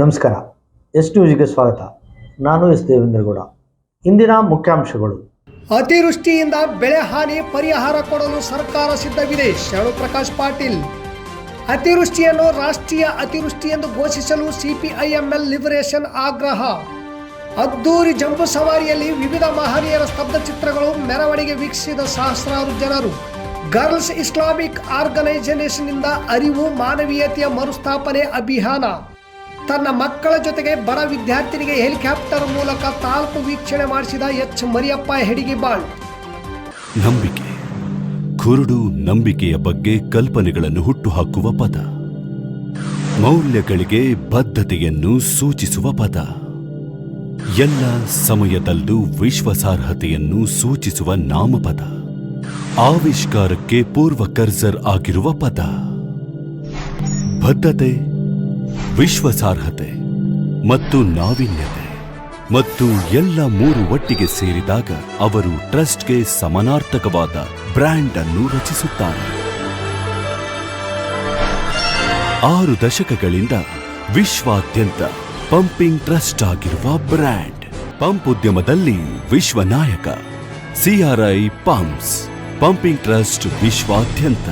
ನಮಸ್ಕಾರ. ಎಸ್ ನ್ಯೂಸ್ಗೆ ಸ್ವಾಗತ. ನಾನು ಎಸ್ ದೇವೇಂದ್ರಗೌಡ. ಇಂದಿನ ಮುಖ್ಯಾಂಶಗಳು. ಅತಿವೃಷ್ಟಿಯಿಂದ ಬೆಳೆ ಹಾನಿ ಪರಿಹಾರ ಕೊಡಲು ಸರ್ಕಾರ ಸಿದ್ಧವಿದೆ, ಶರಣು ಪ್ರಕಾಶ್ ಪಾಟೀಲ್. ಅತಿವೃಷ್ಟಿಯನ್ನು ರಾಷ್ಟ್ರೀಯ ಅತಿವೃಷ್ಟಿ ಎಂದು ಘೋಷಿಸಲು ಸಿಪಿಐಎಂಎಲ್ ಲಿಬರೇಷನ್ ಆಗ್ರಹ. ಅದ್ದೂರಿ ಜಂಬೂ ಸವಾರಿಯಲ್ಲಿ ವಿವಿಧ ಮಹನೀಯರ ಸ್ತಬ್ಧ ಚಿತ್ರಗಳು ಮೆರವಣಿಗೆ ವೀಕ್ಷಿಸಿದ ಸಹಸ್ರಾರು ಜನರು. ಗರ್ಲ್ಸ್ ಇಸ್ಲಾಮಿಕ್ ಆರ್ಗನೈಸೇಷನ್ನಿಂದ ಅರಿವು, ಮಾನವೀಯತೆಯ ಮರುಸ್ಥಾಪನೆ ಅಭಿಯಾನ. ತನ್ನ ಮಕ್ಕಳ ಜೊತೆಗೆ ಬಡ ವಿದ್ಯಾರ್ಥಿನಿಗೆ ಹೆಲಿಕಾಪ್ಟರ್ ಮೂಲಕ ತಾಲೂಕು ವೀಕ್ಷಣೆ ಮಾಡಿಸಿದ ಎಚ್ ಮರಿಯಪ್ಪ ಹೆಡಿಗಿಬಾಳ್ ನಂಬಿಕೆ. ಕುರುಡು ನಂಬಿಕೆಯ ಬಗ್ಗೆ ಕಲ್ಪನೆಗಳನ್ನು ಹುಟ್ಟುಹಾಕುವ ಪದ. ಮೌಲ್ಯಗಳಿಗೆ ಬದ್ಧತೆಯನ್ನು ಸೂಚಿಸುವ ಪದ. ಎಲ್ಲ ಸಮಯದಲ್ಲೂ ವಿಶ್ವಾಸಾರ್ಹತೆಯನ್ನು ಸೂಚಿಸುವ ನಾಮಪದ. ಆವಿಷ್ಕಾರಕ್ಕೆ ಪೂರ್ವ ಕರ್ಸರ್ ಆಗಿರುವ ಪದ. ಬದ್ಧತೆ ವಿಶ್ವಾಸಾರ್ಹತೆ ಮತ್ತು ನಾವೀನ್ಯತೆ ಮತ್ತು ಎಲ್ಲ ಮೂರು ಒಟ್ಟಿಗೆ ಸೇರಿದಾಗ ಅವರು ಟ್ರಸ್ಟ್ಗೆ ಸಮಾನಾರ್ಥಕವಾದ ಬ್ರ್ಯಾಂಡ್ ಅನ್ನು ರಚಿಸುತ್ತಾರೆ. ಆರು ದಶಕಗಳಿಂದ ವಿಶ್ವಾದ್ಯಂತ ಪಂಪಿಂಗ್ ಟ್ರಸ್ಟ್ ಆಗಿರುವ ಬ್ರ್ಯಾಂಡ್. ಪಂಪ್ ಉದ್ಯಮದಲ್ಲಿ ವಿಶ್ವ ನಾಯಕ ಸಿಆರ್ಐ ಪಂಪ್ಸ್. ಪಂಪಿಂಗ್ ಟ್ರಸ್ಟ್ ವಿಶ್ವಾದ್ಯಂತ.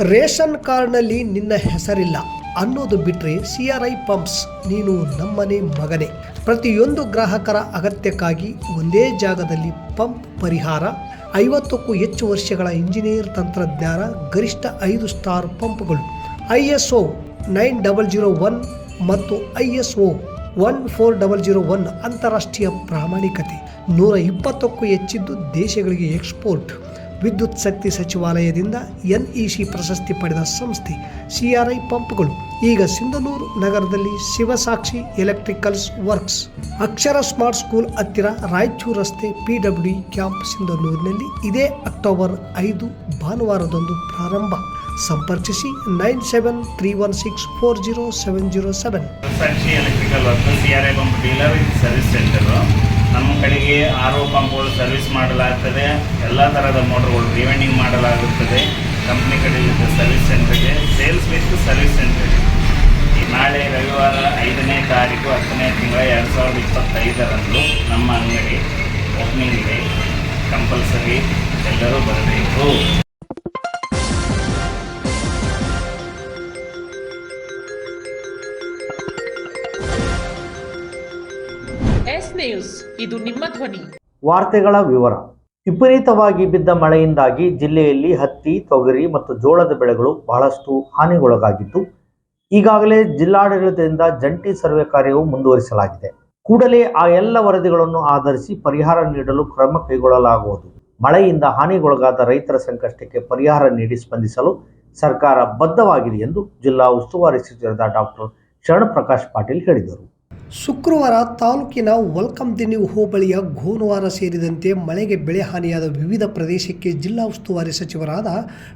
ರೇಷನ್ ಕಾರ್ಡ್ನಲ್ಲಿ ನಿನ್ನ ಹೆಸರಿಲ್ಲ. ಅನ್ನೋದು ಬಿಟ್ಟರೆ ಸಿ ಆರ್ ಐ ಪಂಪ್ಸ್, ನೀನು ನಮ್ಮನೆ ಮಗನೇ. ಪ್ರತಿಯೊಂದು ಗ್ರಾಹಕರ ಅಗತ್ಯಕ್ಕಾಗಿ ಒಂದೇ ಜಾಗದಲ್ಲಿ ಪಂಪ್ ಪರಿಹಾರ, ಐವತ್ತಕ್ಕೂ ಹೆಚ್ಚು ವರ್ಷಗಳ ಇಂಜಿನಿಯರ್ ತಂತ್ರಜ್ಞಾನ, ಗರಿಷ್ಠ ಐದು ಸ್ಟಾರ್ ಪಂಪ್ಗಳು. I S O nine double zero one ಮತ್ತು I S O one four double zero one ಅಂತಾರಾಷ್ಟ್ರೀಯ ಪ್ರಾಮಾಣಿಕತೆ. ನೂರ ಇಪ್ಪತ್ತಕ್ಕೂ ಹೆಚ್ಚಿದ್ದು ದೇಶಗಳಿಗೆ ಎಕ್ಸ್ಪೋರ್ಟ್. ವಿದ್ಯುತ್ ಶಕ್ತಿ ಸಚಿವಾಲಯದಿಂದ ಎನ್ಇಸಿ ಪ್ರಶಸ್ತಿ ಪಡೆದ ಸಂಸ್ಥೆ ಸಿಆರ್ಐ ಪಂಪ್ಗಳು. ಈಗ ಸಿಂಧನೂರು ನಗರದಲ್ಲಿ Shivasakshi electricals works, Akshara smart school ಹತ್ತಿರ ರಾಯಚೂರು ರಸ್ತೆ ಪಿಡಬ್ಲ್ಯೂ ಕ್ಯಾಂಪ್ ಸಿಂಧನೂರಿನಲ್ಲಿ ಇದೇ ಅಕ್ಟೋಬರ್ ಐದು ಭಾನುವಾರದಂದು ಪ್ರಾರಂಭ. ಸಂಪರ್ಕಿಸಿ nine seven three one six four zero seven zero seven. Sakshi electrical work C R I pump dealer service centre. ನಮ್ಮ ಕಡೆಗೆ ಆರ್ ಒ ಪಂಪ್ಗಳು ಸರ್ವಿಸ್ ಮಾಡಲಾಗ್ತದೆ. ಎಲ್ಲ ಥರದ ಮೋಟರ್ಗಳು ರಿವೆಂಡಿಂಗ್ ಮಾಡಲಾಗುತ್ತದೆ. ಕಂಪ್ನಿ ಕಡೆಯಿಂದ ಸರ್ವಿಸ್ ಸೆಂಟರ್ಗೆ ಸೇಲ್ಸ್ ವಿತ್ ಸರ್ವಿಸ್ ಸೆಂಟರ್ಗೆ ನಾಳೆ ರವಿವಾರ ಐದನೇ ತಾರೀಕು ಹತ್ತನೇ ತಿಂಗಳ ಎರಡು ಸಾವಿರದ ಇಪ್ಪತ್ತೈದರಂದು ನಮ್ಮ ಅಂಗಡಿ ಓಪನಿಂಗ್ ಇದೆ. ಕಂಪಲ್ಸರಿ ಎಲ್ಲರೂ ಬರಬೇಕು. ಎಸ್ ನ್ಯೂಸ್ ಇದು ನಿಮ್ಮ ಧ್ವನಿ. ವಾರ್ತೆಗಳ ವಿವರ. ವಿಪರೀತವಾಗಿ ಬಿದ್ದ ಮಳೆಯಿಂದಾಗಿ ಜಿಲ್ಲೆಯಲ್ಲಿ ಹತ್ತಿ ತೊಗರಿ ಮತ್ತು ಜೋಳದ ಬೆಳೆಗಳು ಬಹಳಷ್ಟು ಹಾನಿಗೊಳಗಾಗಿದ್ದು ಈಗಾಗಲೇ ಜಿಲ್ಲಾಡಳಿತದಿಂದ ಜಂಟಿ ಸರ್ವೆ ಕಾರ್ಯವು ಮುಂದುವರಿಸಲಾಗಿದೆ. ಕೂಡಲೇ ಆ ಎಲ್ಲ ವರದಿಗಳನ್ನು ಆಧರಿಸಿ ಪರಿಹಾರ ನೀಡಲು ಕ್ರಮ ಕೈಗೊಳ್ಳಲಾಗುವುದು. ಮಳೆಯಿಂದ ಹಾನಿಗೊಳಗಾದ ರೈತರ ಸಂಕಷ್ಟಕ್ಕೆ ಪರಿಹಾರ ನೀಡಿ ಸ್ಪಂದಿಸಲು ಸರ್ಕಾರ ಬದ್ಧವಾಗಿದೆ ಎಂದು ಜಿಲ್ಲಾ ಉಸ್ತುವಾರಿ ಸಚಿವರಾದ ಡಾಕ್ಟರ್ ಶರಣಪ್ರಕಾಶ್ ಪಾಟೀಲ್ ಹೇಳಿದರು. ಶುಕ್ರವಾರ ತಾಲೂಕಿನ ವಲ್ಕಮ್ ದಿನ್ನಿ ಹೋಬಳಿಯ ಗೋನವಾರ ಸೇರಿದಂತೆ ಮಳೆಗೆ ಬೆಳೆ ಹಾನಿಯಾದ ವಿವಿಧ ಪ್ರದೇಶಕ್ಕೆ ಜಿಲ್ಲಾ ಉಸ್ತುವಾರಿ ಸಚಿವರಾದ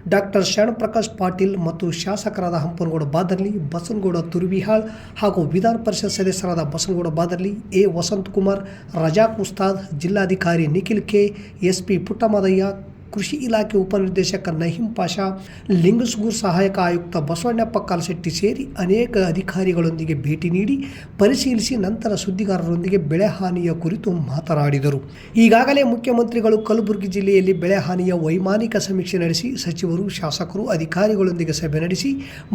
ಡಾಕ್ಟರ್ ಶರಣಪ್ರಕಾಶ್ ಪಾಟೀಲ್ ಮತ್ತು ಶಾಸಕರಾದ ಹಂಪನಗೌಡ ಬಾದರ್ಲಿ, ಬಸನಗೌಡ ತುರ್ವಿಹಾಳ್ ಹಾಗೂ ವಿಧಾನ ಪರಿಷತ್ ಸದಸ್ಯರಾದ ಬಸನಗೌಡ ಬಾದರ್ಲಿ, ಎ ವಸಂತಕುಮಾರ್, ರಜಾಕ್ ಉಸ್ತಾದ್ ಜಿಲ್ಲಾಧಿಕಾರಿ Nikhil K S P Puttamadaiah ಕೃಷಿ ಇಲಾಖೆ ಉಪನಿರ್ದೇಶಕ ನಹೀಂ ಪಾಷಾ ಲಿಂಗಸ್ಗೂರ್ ಸಹಾಯಕ ಆಯುಕ್ತ ಬಸವಣ್ಣಪ್ಪ ಕಾಲಶೆಟ್ಟಿ ಸೇರಿ ಅನೇಕ ಅಧಿಕಾರಿಗಳೊಂದಿಗೆ ಭೇಟಿ ನೀಡಿ ಪರಿಶೀಲಿಸಿ ನಂತರ ಸುದ್ದಿಗಾರರೊಂದಿಗೆ ಬೆಳೆ ಹಾನಿಯ ಕುರಿತು ಮಾತನಾಡಿದರು. ಈಗಾಗಲೇ ಮುಖ್ಯಮಂತ್ರಿಗಳು ಕಲಬುರಗಿ ಜಿಲ್ಲೆಯಲ್ಲಿ ಬೆಳೆ ಹಾನಿಯ ವೈಮಾನಿಕ ಸಮೀಕ್ಷೆ ನಡೆಸಿ ಸಚಿವರು, ಶಾಸಕರು, ಅಧಿಕಾರಿಗಳೊಂದಿಗೆ ಸಭೆ ನಡೆಸಿ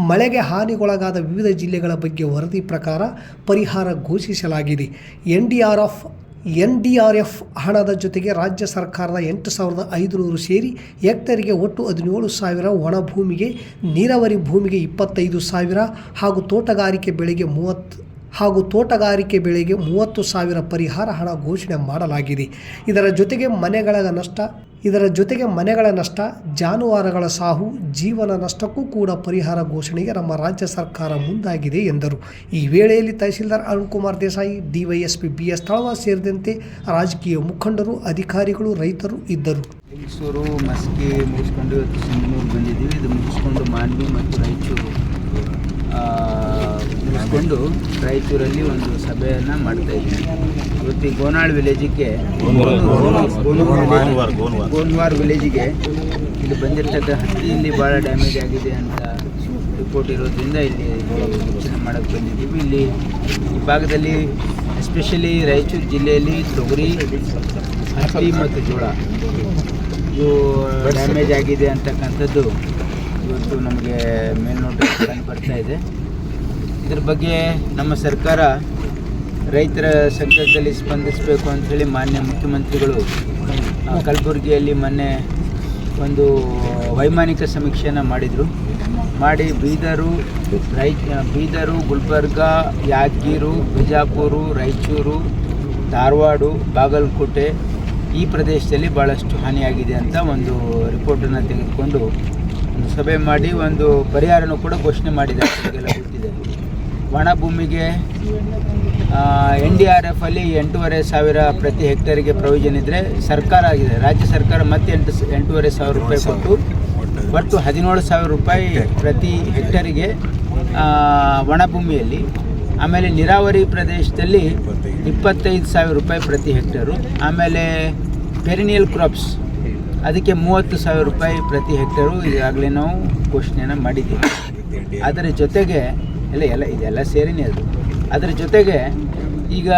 ಮಳೆಗೆ ಹಾನಿಗೊಳಗಾದ ವಿವಿಧ ಜಿಲ್ಲೆಗಳ ಬಗ್ಗೆ ವರದಿ ಪ್ರಕಾರ ಪರಿಹಾರ ಘೋಷಿಸಲಾಗಿದೆ. NDRF N D R F ಹಣದ ಜೊತೆಗೆ ರಾಜ್ಯ ಸರ್ಕಾರದ ಎಂಟು ಸಾವಿರದ ಐದುನೂರು ಸೇರಿ ಹೆಕ್ಟರಿಗೆ ಒಟ್ಟು ಹದಿನೇಳು ಸಾವಿರ ಒಣ ಭೂಮಿಗೆ, ನೀರಾವರಿ ಭೂಮಿಗೆ ಇಪ್ಪತ್ತೈದು ಸಾವಿರ ಹಾಗೂ ತೋಟಗಾರಿಕೆ ಬೆಳೆಗೆ ಮೂವತ್ತು ಹಾಗೂ ತೋಟಗಾರಿಕೆ ಬೆಳೆಗೆ ಮೂವತ್ತು ಸಾವಿರ ಪರಿಹಾರ ಹಣ ಘೋಷಣೆ ಮಾಡಲಾಗಿದೆ. ಇದರ ಜೊತೆಗೆ ಮನೆಗಳ ನಷ್ಟ ಇದರ ಜೊತೆಗೆ ಮನೆಗಳ ನಷ್ಟ, ಜಾನುವಾರುಗಳ ಸಾವು, ಜೀವನ ನಷ್ಟಕ್ಕೂ ಕೂಡ ಪರಿಹಾರ ಘೋಷಣೆಗೆ ನಮ್ಮ ರಾಜ್ಯ ಸರ್ಕಾರ ಮುಂದಾಗಿದೆ ಎಂದರು. ಈ ವೇಳೆಯಲ್ಲಿ tahsildar Arun Kumar Desai, DYSP B S Talawa ಸೇರಿದಂತೆ ರಾಜಕೀಯ ಮುಖಂಡರು, ಅಧಿಕಾರಿಗಳು, ರೈತರು ಇದ್ದರು. ಮೈಸೂರು ಮಸ್ಕಿ ಮುಗಿಸ್ಕೊಂಡು ಇವತ್ತು ಬಂದಿದ್ದೀವಿ. ಇದು ಮುಗಿಸ್ಕೊಂಡು ಮಾನ್ವಿ ಮತ್ತು ರಾಯಚೂರು. ಮುಗಿಸ್ಕೊಂಡು ರಾಯಚೂರಲ್ಲಿ ಒಂದು ಸಭೆಯನ್ನು ಮಾಡ್ತಾ ಇದ್ದೀವಿ ಇವತ್ತು ಗೋನಾಳ್ ವಿಲೇಜಿಗೆ ಗೋನ್ವಾರ್. ವಿಲೇಜಿಗೆ ಇಲ್ಲಿ ಬಂದಿರ್ತಕ್ಕ ಹತ್ತಿಯಲ್ಲಿ ಭಾಳ ಡ್ಯಾಮೇಜ್ ಆಗಿದೆ ಅಂತ ರಿಪೋರ್ಟ್ ಇರೋದ್ರಿಂದ ಇಲ್ಲಿ ವೀಕ್ಷಣೆ ಮಾಡೋಕ್ಕೆ ಬಂದಿದ್ದೀವಿ. ಇಲ್ಲಿ ಈ ಭಾಗದಲ್ಲಿ ಎಸ್ಪೆಷಲಿ ರಾಯಚೂರು ಜಿಲ್ಲೆಯಲ್ಲಿ ತೊಗರಿ ಹತ್ತಿ ಮತ್ತು ಜೋಳ ಇದು ಡ್ಯಾಮೇಜ್ ಆಗಿದೆ ಅಂತಕ್ಕಂಥದ್ದು ಇವತ್ತು ನಮಗೆ ಮೇಲ್ನೋಟಕ್ಕೆ ಬರ್ತಾ ಇದೆ. ಇದ್ರ ಬಗ್ಗೆ ನಮ್ಮ ಸರ್ಕಾರ ರೈತರ ಸಂಕಟದಲ್ಲಿ ಸ್ಪಂದಿಸಬೇಕು ಅಂಥೇಳಿ ಮಾನ್ಯ ಮುಖ್ಯಮಂತ್ರಿಗಳು ಕಲಬುರಗಿಯಲ್ಲಿ ಮೊನ್ನೆ ಒಂದು ವೈಮಾನಿಕ ಸಮೀಕ್ಷೆಯನ್ನು ಮಾಡಿದರು. ಮಾಡಿ ಬೀದರು ರೈ ಬೀದರು, ಗುಲ್ಬರ್ಗ, ಯಾದಗಿರು, ಬಿಜಾಪುರು, ರಾಯಚೂರು, ಧಾರವಾಡ, ಬಾಗಲಕೋಟೆ ಈ ಪ್ರದೇಶದಲ್ಲಿ ಭಾಳಷ್ಟು ಹಾನಿಯಾಗಿದೆ ಅಂತ ಒಂದು ರಿಪೋರ್ಟನ್ನು ತೆಗೆದುಕೊಂಡು ಸಭೆ ಮಾಡಿ ಒಂದು ಪರಿಹಾರನೂ ಕೂಡ ಘೋಷಣೆ ಮಾಡಿದ್ದಾರೆ. ಒಣಭೂಮಿಗೆ ಎನ್ ಡಿ ಆರ್ ಎಫ್ ಅಲ್ಲಿ ಎಂಟೂವರೆ ಸಾವಿರ ಪ್ರತಿ ಹೆಕ್ಟೇರಿಗೆ ಪ್ರಯೋಜನ ಇದ್ದರೆ ಸರ್ಕಾರ ಆಗಿದೆ. ರಾಜ್ಯ ಸರ್ಕಾರ ಮತ್ತೆ ಎಂಟು ಎಂಟೂವರೆ ಸಾವಿರ ರೂಪಾಯಿ ಕೊಟ್ಟು, ಒಟ್ಟು ಹದಿನೇಳು ಸಾವಿರ ರೂಪಾಯಿ ಪ್ರತಿ ಹೆಕ್ಟೇರಿಗೆ ಒಣಭೂಮಿಯಲ್ಲಿ ಒಣ ಭೂಮಿಯಲ್ಲಿ ಆಮೇಲೆ ನೀರಾವರಿ ಪ್ರದೇಶದಲ್ಲಿ ಇಪ್ಪತ್ತೈದು ಸಾವಿರ ರೂಪಾಯಿ ಪ್ರತಿ ಹೆಕ್ಟೇರು, ಆಮೇಲೆ ಪೆರಿನಿಯಲ್ ಕ್ರಾಪ್ಸ್ ಅದಕ್ಕೆ ಮೂವತ್ತು ಸಾವಿರ ರೂಪಾಯಿ ಪ್ರತಿ ಹೆಕ್ಟೇರು ಈಗಾಗಲೇ ನಾವು ಘೋಷಣೆಯನ್ನು ಮಾಡಿದ್ದೀವಿ. ಅದರ ಜೊತೆಗೆ, ಎಲ್ಲ ಎಲ್ಲ, ಇದೆಲ್ಲ ಸೇರಿನೇ ಅದು. ಅದರ ಜೊತೆಗೆ ಈಗ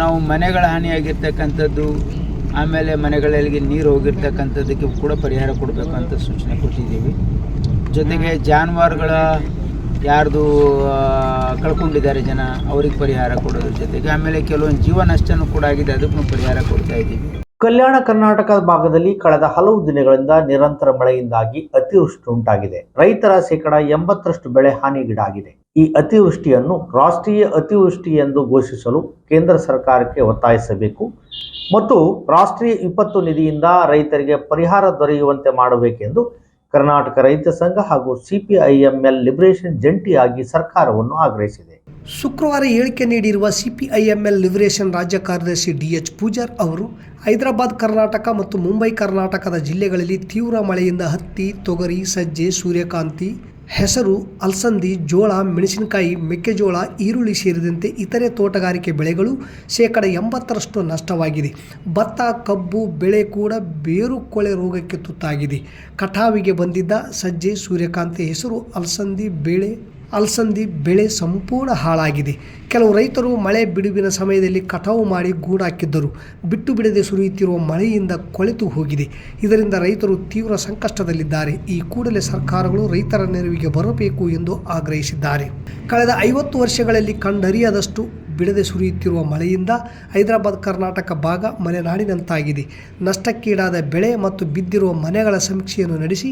ನಾವು ಮನೆಗಳ ಹಾನಿಯಾಗಿರ್ತಕ್ಕಂಥದ್ದು, ಆಮೇಲೆ ಮನೆಗಳಲ್ಲಿ ನೀರು ಹೋಗಿರ್ತಕ್ಕಂಥದ್ದಕ್ಕೆ ಕೂಡ ಪರಿಹಾರ ಕೊಡಬೇಕು ಅಂತ ಸೂಚನೆ ಕೊಟ್ಟಿದ್ದೀವಿ. ಜೊತೆಗೆ ಜಾನುವಾರುಗಳ ಯಾರ್ದು ಕಳ್ಕೊಂಡಿದ್ದಾರೆ ಜನ, ಅವ್ರಿಗೆ ಪರಿಹಾರ ಕೊಡೋದ್ರ ಜೊತೆಗೆ, ಆಮೇಲೆ ಕೆಲವೊಂದು ಜೀವ ನಷ್ಟನೂ ಕೂಡ ಆಗಿದೆ, ಅದಕ್ಕೂ ಪರಿಹಾರ ಕೊಡ್ತಾ ಇದ್ದೀವಿ. ಕಲ್ಯಾಣ ಕರ್ನಾಟಕ ಭಾಗದಲ್ಲಿ ಕಳೆದ ಹಲವು ದಿನಗಳಿಂದ ನಿರಂತರ ಮಳೆಯಿಂದಾಗಿ ಅತಿವೃಷ್ಟಿ ಉಂಟಾಗಿದೆ. ರೈತರ ಶೇಕಡ ಎಂಬತ್ತರಷ್ಟು ಬೆಳೆ ಹಾನಿಗೀಡಾಗಿದೆ. ಈ ಅತಿವೃಷ್ಟಿಯನ್ನು ರಾಷ್ಟ್ರೀಯ ಅತಿವೃಷ್ಟಿ ಎಂದು ಘೋಷಿಸಲು ಕೇಂದ್ರ ಸರ್ಕಾರಕ್ಕೆ ಒತ್ತಾಯಿಸಬೇಕು ಮತ್ತು ರಾಷ್ಟ್ರೀಯ ವಿಪತ್ತು ನಿಧಿಯಿಂದ ರೈತರಿಗೆ ಪರಿಹಾರ ದೊರೆಯುವಂತೆ ಮಾಡಬೇಕೆಂದು ಕರ್ನಾಟಕ ರೈತ ಸಂಘ ಹಾಗೂ ಸಿಪಿಐಎಂಎಲ್ ಲಿಬರೇಷನ್ ಜಂಟಿಯಾಗಿ ಸರ್ಕಾರವನ್ನು ಆಗ್ರಹಿಸಿದೆ. ಶುಕ್ರವಾರ ಹೇಳಿಕೆ ನೀಡಿರುವ ಸಿಪಿಐಎಂಎಲ್ ಲಿಬರೇಷನ್ ರಾಜ್ಯ ಕಾರ್ಯದರ್ಶಿ ಡಿಎಚ್ ಪೂಜಾರ್ ಅವರು, ಹೈದರಾಬಾದ್, ಕರ್ನಾಟಕ ಮತ್ತು ಮುಂಬೈ, ಕರ್ನಾಟಕದ ಜಿಲ್ಲೆಗಳಲ್ಲಿ ತೀವ್ರ ಮಳೆಯಿಂದ ಹತ್ತಿ, ತೊಗರಿ, ಸಜ್ಜೆ, ಸೂರ್ಯಕಾಂತಿ ಹೆಸರು, ಅಲಸಂದಿ, ಜೋಳ, ಮೆಣಸಿನಕಾಯಿ, ಮೆಕ್ಕೆಜೋಳ, ಈರುಳ್ಳಿ ಸೇರಿದಂತೆ ಇತರೆ ತೋಟಗಾರಿಕೆ ಬೆಳೆಗಳು ಶೇಕಡ ಎಂಬತ್ತರಷ್ಟು ನಷ್ಟವಾಗಿದೆ. ಭತ್ತ, ಕಬ್ಬು, ಬೆಳೆ ಕೂಡ ಬೇರು ಕೊಳೆ ರೋಗಕ್ಕೆ ತುತ್ತಾಗಿದೆ. ಕಟಾವಿಗೆ ಬಂದಿದ್ದ ಸಜ್ಜೆ ಸೂರ್ಯಕಾಂತಿ ಹೆಸರು, ಅಲಸಂದಿ, ಬೇಳೆ ಅಲಸಂದಿ ಬೆಳೆ ಸಂಪೂರ್ಣ ಹಾಳಾಗಿದೆ. ಕೆಲವು ರೈತರು ಮಳೆ ಬಿಡುವಿನ ಸಮಯದಲ್ಲಿ ಕಟಾವು ಮಾಡಿ ಗೂಡಾಕಿದ್ದರು ಬಿಟ್ಟು ಬಿಡದೆ ಸುರಿಯುತ್ತಿರುವ ಮಳೆಯಿಂದ ಕೊಳೆತು ಹೋಗಿದೆ. ಇದರಿಂದ ರೈತರು ತೀವ್ರ ಸಂಕಷ್ಟದಲ್ಲಿದ್ದಾರೆ. ಈ ಕೂಡಲೇ ಸರ್ಕಾರಗಳು ರೈತರ ನೆರವಿಗೆ ಬರಬೇಕು ಎಂದು ಆಗ್ರಹಿಸಿದ್ದಾರೆ. ಕಳೆದ ಐವತ್ತು ವರ್ಷಗಳಲ್ಲಿ ಕಂಡರಿಯದಷ್ಟು ಬಿಡದೆ ಸುರಿಯುತ್ತಿರುವ ಮಳೆಯಿಂದ ಹೈದರಾಬಾದ್, ಕರ್ನಾಟಕ ಭಾಗ ಮಲೆನಾಡಿನಂತಾಗಿದೆ. ನಷ್ಟಕ್ಕೀಡಾದ ಬೆಳೆ ಮತ್ತು ಬಿದ್ದಿರುವ ಮನೆಗಳ ಸಮೀಕ್ಷೆಯನ್ನು ನಡೆಸಿ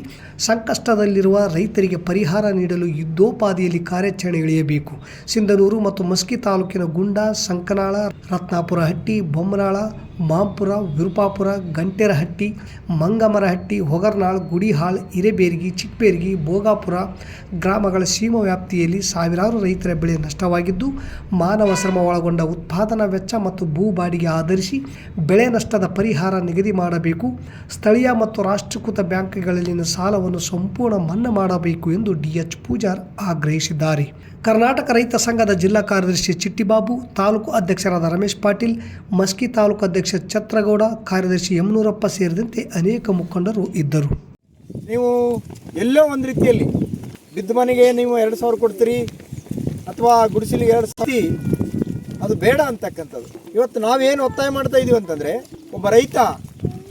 ಸಂಕಷ್ಟದಲ್ಲಿರುವ ರೈತರಿಗೆ ಪರಿಹಾರ ನೀಡಲು ಯುದ್ಧೋಪಾದಿಯಲ್ಲಿ ಕಾರ್ಯಾಚರಣೆ ಇಳಿಯಬೇಕು ಸಿಂಧನೂರು ಮತ್ತು ಮಸ್ಕಿ ತಾಲೂಕಿನ ಗುಂಡ, ಸಂಕನಾಳ, ರತ್ನಾಪುರ ಹಟ್ಟಿ, ಬೊಮ್ಮನಾಳ, ಮಾಂಪುರ, ವಿರುಪಾಪುರ, ಗಂಟೆರಹಟ್ಟಿ, ಮಂಗಮರಹಟ್ಟಿ, ಹೊಗರ್ನಾಳ್, ಗುಡಿಹಾಳ್, ಹಿರೇಬೇರ್ಗಿ, ಚಿಕ್ಕಬೇರ್ಗಿ, ಭೋಗಾಪುರ ಗ್ರಾಮಗಳ ಸೀಮಾ ವ್ಯಾಪ್ತಿಯಲ್ಲಿ ಸಾವಿರಾರು ರೈತರ ಬೆಳೆ ನಷ್ಟವಾಗಿದ್ದು ಮಾನವ ಶ್ರಮ ಒಳಗೊಂಡ ಉತ್ಪಾದನಾ ವೆಚ್ಚ ಮತ್ತು ಭೂ ಬಾಡಿಗೆ ಆಧರಿಸಿ ಬೆಳೆ ನಷ್ಟದ ಪರಿಹಾರ ನಿಗದಿ ಮಾಡಬೇಕು. ಸ್ಥಳೀಯ ಮತ್ತು ರಾಷ್ಟ್ರೀಕೃತ ಬ್ಯಾಂಕ್ಗಳಲ್ಲಿನ ಸಾಲವನ್ನು ಸಂಪೂರ್ಣ ಮನ್ನಾ ಮಾಡಬೇಕು ಎಂದು ಡಿಎಚ್ ಪೂಜಾರ್ ಆಗ್ರಹಿಸಿದ್ದಾರೆ. ಕರ್ನಾಟಕ ರೈತ ಸಂಘದ ಜಿಲ್ಲಾ ಕಾರ್ಯದರ್ಶಿ ಚಿಟ್ಟಿಬಾಬು, ತಾಲೂಕು ಅಧ್ಯಕ್ಷರಾದ ರಮೇಶ್ ಪಾಟೀಲ್, ಮಸ್ಕಿ ತಾಲೂಕು ಅಧ್ಯಕ್ಷ ಛತ್ರಗೌಡ, ಕಾರ್ಯದರ್ಶಿ ಯಮನೂರಪ್ಪ ಸೇರಿದಂತೆ ಅನೇಕ ಮುಖಂಡರು ಇದ್ದರು. ನೀವು ಎಲ್ಲೋ ಒಂದು ರೀತಿಯಲ್ಲಿ ಬಿದ್ದ ಮನೆಗೆ ನೀವು ಎರಡು ಸಾವಿರ ಕೊಡ್ತೀರಿ ಅಥವಾ ಗುಡಿಸಲಿಗೆ ಎರಡು ಸಾವಿರ ಅದು ಬೇಡ ಅಂತಕ್ಕಂಥದ್ದು. ಇವತ್ತು ನಾವೇನು ಒತ್ತಾಯ ಮಾಡ್ತಾ ಇದೀವಿ ಅಂತಂದರೆ, ಒಬ್ಬ ರೈತ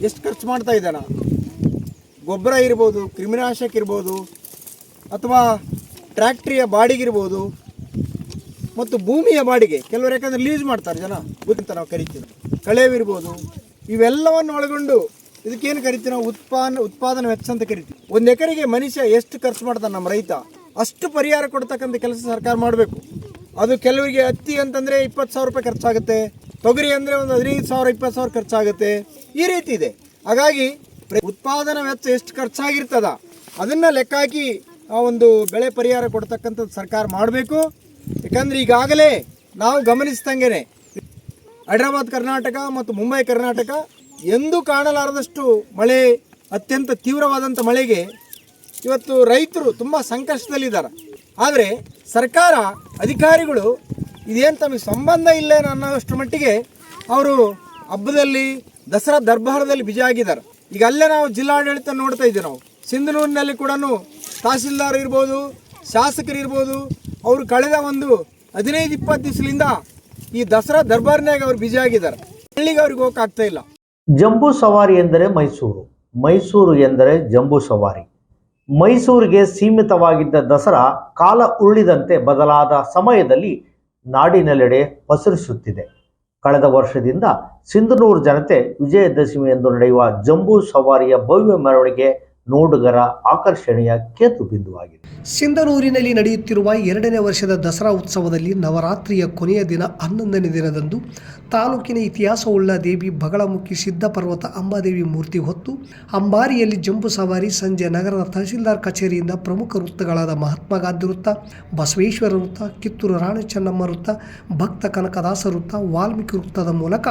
ಎಷ್ಟು ಖರ್ಚು ಮಾಡ್ತಾ ಇದ್ದಾನ? ಗೊಬ್ಬರ ಇರ್ಬೋದು, ಕ್ರಿಮಿನಾಶಕ ಇರ್ಬೋದು, ಅಥವಾ ಟ್ರ್ಯಾಕ್ಟ್ರಿಯ ಬಾಡಿಗೆ ಇರ್ಬೋದು, ಮತ್ತು ಭೂಮಿಯ ಬಾಡಿಗೆ. ಕೆಲವರು ಯಾಕಂದ್ರೆ ಲೀಸ್ ಮಾಡ್ತಾರೆ ಜನ ಅಂತ ನಾವು ಕರಿತೀವಿ. ಕಳೆವಿರ್ಬೋದು ಇವೆಲ್ಲವನ್ನು ಒಳಗೊಂಡು ಇದಕ್ಕೇನು ಕರಿತೀವಿ ನಾವು? ಉತ್ಪಾದನೆ ಉತ್ಪಾದನಾ ವೆಚ್ಚ ಅಂತ ಕರಿತೀವಿ. ಒಂದು ಎಕರೆಗೆ ಮನುಷ್ಯ ಎಷ್ಟು ಖರ್ಚು ಮಾಡ್ತಾನೆ ನಮ್ಮ ರೈತ? ಅಷ್ಟು ಪರಿಹಾರ ಕೊಡ್ತಕ್ಕಂಥ ಕೆಲಸ ಸರ್ಕಾರ ಮಾಡಬೇಕು. ಅದು ಕೆಲವರಿಗೆ ಹತ್ತಿ ಅಂತಂದರೆ ಇಪ್ಪತ್ತು ಸಾವಿರ ರೂಪಾಯಿ ಖರ್ಚಾಗುತ್ತೆ. ತೊಗರಿ ಅಂದರೆ ಒಂದು ಹದಿನೈದು ಸಾವಿರ, ಇಪ್ಪತ್ತು ಸಾವಿರ ಖರ್ಚಾಗುತ್ತೆ. ಈ ರೀತಿ ಇದೆ. ಹಾಗಾಗಿ ಉತ್ಪಾದನಾ ವೆಚ್ಚ ಎಷ್ಟು ಖರ್ಚಾಗಿರ್ತದ? ಅದನ್ನು ಲೆಕ್ಕ ಹಾಕಿ ಆ ಒಂದು ಬೆಳೆ ಪರಿಹಾರ ಕೊಡ್ತಕ್ಕಂಥದ್ದು ಸರ್ಕಾರ ಮಾಡಬೇಕು. ಯಾಕಂದರೆ ಈಗಾಗಲೇ ನಾವು ಗಮನಿಸ್ದಂಗೆನೆ ಹೈದರಾಬಾದ್, ಕರ್ನಾಟಕ ಮತ್ತು ಮುಂಬೈ, ಕರ್ನಾಟಕ ಎಂದೂ ಕಾಣಲಾರದಷ್ಟು ಮಳೆ, ಅತ್ಯಂತ ತೀವ್ರವಾದಂಥ ಮಳೆಗೆ ಇವತ್ತು ರೈತರು ತುಂಬ ಸಂಕಷ್ಟದಲ್ಲಿದ್ದಾರೆ. ಆದರೆ ಸರ್ಕಾರ, ಅಧಿಕಾರಿಗಳು ಇದೇನು ತಮಗೆ ಸಂಬಂಧ ಇಲ್ಲ ಅನ್ನೋಷ್ಟು ಮಟ್ಟಿಗೆ ಅವರು ಹಬ್ಬದಲ್ಲಿ, ದಸರಾ ದರ್ಬಾರದಲ್ಲಿ ಬಿಜಿ ಆಗಿದ್ದಾರೆ. ಈಗ ಅಲ್ಲೇ ನಾವು ಜಿಲ್ಲಾಡಳಿತ ನೋಡ್ತಾ ಇದ್ದೀವಿ ನಾವು. ಸಿಂಧನೂರಿನಲ್ಲಿ ಕೂಡ ತಹಸೀಲ್ದಾರ್ ಇರ್ಬೋದು, ಶಾಸಕರು ಇರ್ಬೋದು, ಅವರು ಕಳೆದ ಒಂದು ಹದಿನೈದು, ಇಪ್ಪತ್ತು ದಿವಸದಿಂದ ಈ ದಸರಾ ದರ್ಬಾರ್ನಾಗ ಅವ್ರು ಬಿಜಿ ಆಗಿದ್ದಾರೆ. ಹಳ್ಳಿಗೆ ಅವ್ರಿಗೆ ಹೋಗಕ್ಕಾಗ್ತಾ ಇಲ್ಲ. ಜಂಬೂ ಸವಾರಿ ಎಂದರೆ ಮೈಸೂರು. ಮೈಸೂರು ಎಂದರೆ ಜಂಬೂ ಸವಾರಿ. ಮೈಸೂರಿಗೆ ಸೀಮಿತವಾಗಿದ್ದ ದಸರಾ ಕಾಲ ಉರುಳಿದಂತೆ ಬದಲಾದ ಸಮಯದಲ್ಲಿ ನಾಡಿನೆಲ್ಲೆಡೆ ಪಸರಿಸುತ್ತಿದೆ. ಕಳೆದ ವರ್ಷದಿಂದ ಸಿಂಧನೂರು ಜನತೆ ವಿಜಯದಶಮಿ ಎಂದು ನಡೆಯುವ ಜಂಬೂ ಸವಾರಿಯ ಭವ್ಯ ಮೆರವಣಿಗೆ ನೋಡುಗರ ಆಕರ್ಷಣೆಯ ಕೇಂದ್ರ ಬಿಂದುವಾಗಿದೆ. ಸಿಂಧನೂರಿನಲ್ಲಿ ನಡೆಯುತ್ತಿರುವ ಎರಡನೇ ವರ್ಷದ ದಸರಾ ಉತ್ಸವದಲ್ಲಿ ನವರಾತ್ರಿಯ ಕೊನೆಯ ದಿನ ಹನ್ನೊಂದನೇ ದಿನದಂದು ತಾಲೂಕಿನ ಇತಿಹಾಸವುಳ್ಳ ದೇವಿ ಬಗಳಮುಖಿ ಸಿದ್ಧಪರ್ವತ ಅಂಬಾದೇವಿ ಮೂರ್ತಿ ಹೊತ್ತು ಅಂಬಾರಿಯಲ್ಲಿ ಜಂಬು ಸವಾರಿ ಸಂಜೆ ನಗರದ ತಹಸೀಲ್ದಾರ್ ಕಚೇರಿಯಿಂದ ಪ್ರಮುಖ ವೃತ್ತಗಳಾದ ಮಹಾತ್ಮ ಗಾಂಧಿ ವೃತ್ತ, ಬಸವೇಶ್ವರ ವೃತ್ತ, ಕಿತ್ತೂರು ರಾಣಿ ಚೆನ್ನಮ್ಮ ವೃತ್ತ, ಭಕ್ತ ಕನಕದಾಸ ವೃತ್ತ, ವಾಲ್ಮೀಕಿ ವೃತ್ತದ ಮೂಲಕ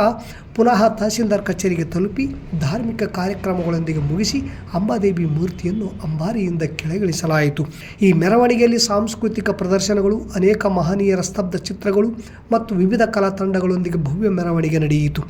ಪುನಃ ತಹಸೀಲ್ದಾರ್ ಕಚೇರಿಗೆ ತಲುಪಿ ಧಾರ್ಮಿಕ ಕಾರ್ಯಕ್ರಮಗಳೊಂದಿಗೆ ಮುಗಿಸಿ ಅಂಬಾದೇವಿ ಮೂರ್ತಿಯನ್ನು ಅಂಬಾರಿಯಿಂದ ಕೆಳಗಿಳಿಸಲಾಯಿತು. ಈ ಮೆರವಣಿಗೆಯಲ್ಲಿ ಸಾಂಸ್ಕೃತಿಕ ಪ್ರದರ್ಶನಗಳು, ಅನೇಕ ಮಹನೀಯರ ಸ್ತಬ್ಧ ಚಿತ್ರಗಳು ಮತ್ತು ವಿವಿಧ ಕಲಾ ತಂಡಗಳೊಂದಿಗೆ ಭವ್ಯ ಮೆರವಣಿಗೆ ನಡೆಯಿತು.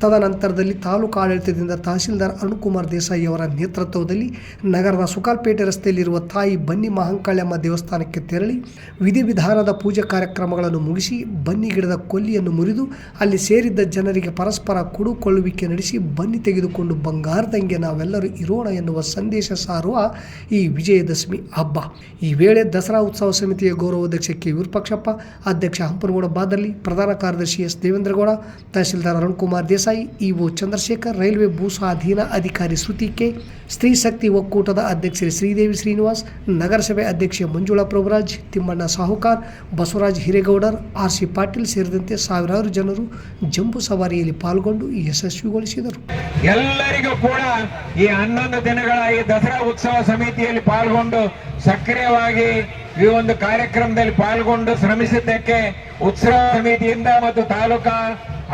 ತದನಂತರದಲ್ಲಿ ತಾಲೂಕು ಆಡಳಿತದಿಂದ ತಹಸೀಲ್ದಾರ್ ಅರುಣ್ಕುಮಾರ್ ದೇಸಾಯಿ ಅವರ ನೇತೃತ್ವದಲ್ಲಿ ನಗರದ ಸುಕಾಲ್ಪೇಟೆ ರಸ್ತೆಯಲ್ಲಿರುವ ತಾಯಿ ಬನ್ನಿ ಮಹಂಕಾಳಮ್ಮ ದೇವಸ್ಥಾನಕ್ಕೆ ತೆರಳಿ ವಿಧಿವಿಧಾನದ ಪೂಜೆ ಕಾರ್ಯಕ್ರಮಗಳನ್ನು ಮುಗಿಸಿ ಬನ್ನಿ ಗಿಡದ ಕೊಲ್ಲಿಯನ್ನು ಮುರಿದು ಅಲ್ಲಿ ಸೇರಿದ್ದ ಜನರಿಗೆ ಪರಸ್ಪರ ಕುಡುಕೊಳ್ಳುವಿಕೆ ನಡೆಸಿ ಬನ್ನಿ ತೆಗೆದುಕೊಂಡು ಬಂಗಾರದಂಗೆ ನಾವೆಲ್ಲರೂ ಇರೋಣ ಎನ್ನುವ ಸಂದೇಶ ಸಾರುವ ಈ ವಿಜಯದಶಮಿ ಹಬ್ಬ. ಈ ವೇಳೆ ದಸರಾ ಉತ್ಸವ ಸಮಿತಿಯ ಗೌರವಾಧ್ಯಕ್ಷ ಕೆ. ವಿರೂಪಾಕ್ಷಪ್ಪ, ಅಧ್ಯಕ್ಷ ಹಂಪನಗೌಡ ಬಾದರ್ಲಿ ಪ್ರಧಾನ ಕಾರ್ಯದರ್ಶಿ S. Devendragouda tahsildar Arunkumar Desai, EO Chandrashekhar, railway ಭೂ ಸ್ವಾಧೀನ ಅಧಿಕಾರಿ ಶ್ರುತಿ ಕೆ. ಸ್ತ್ರೀ ಶಕ್ತಿ ಒಕ್ಕೂಟದ ಅಧ್ಯಕ್ಷೆ ಶ್ರೀದೇವಿ ಶ್ರೀನಿವಾಸ್ ನಗರಸಭೆ ಅಧ್ಯಕ್ಷೆ ಮಂಜುಳಾ ಪ್ರಭುರಾಜ್, ತಿಮ್ಮಣ್ಣ ಸಾಹುಕಾರ್, ಬಸವರಾಜ್ ಹಿರೇಗೌಡರ್, ಆರ್. ಸಿ. ಪಾಟೀಲ್ ಸೇರಿದಂತೆ ಸಾವಿರಾರು ಜನರು ಜಂಬೂ ಸವಾರಿಯಲ್ಲಿ ಪಾಲ್ಗೊಂಡು ಯಶಸ್ವಿಗೊಳಿಸಿದರು. ಎಲ್ಲರಿಗೂ ಕೂಡ ಈ ಹನ್ನೊಂದು ದಿನಗಳ ದಸರಾ ಉತ್ಸವ ಸಮಿತಿಯಲ್ಲಿ ಪಾಲ್ಗೊಂಡು ಸಕ್ರಿಯವಾಗಿ ಈ ಒಂದು ಕಾರ್ಯಕ್ರಮದಲ್ಲಿ ಪಾಲ್ಗೊಂಡು ಶ್ರಮಿಸಿದ್ದಕ್ಕೆ ಉತ್ಸವ ಸಮಿತಿಯಿಂದ ಮತ್ತು ತಾಲೂಕಾ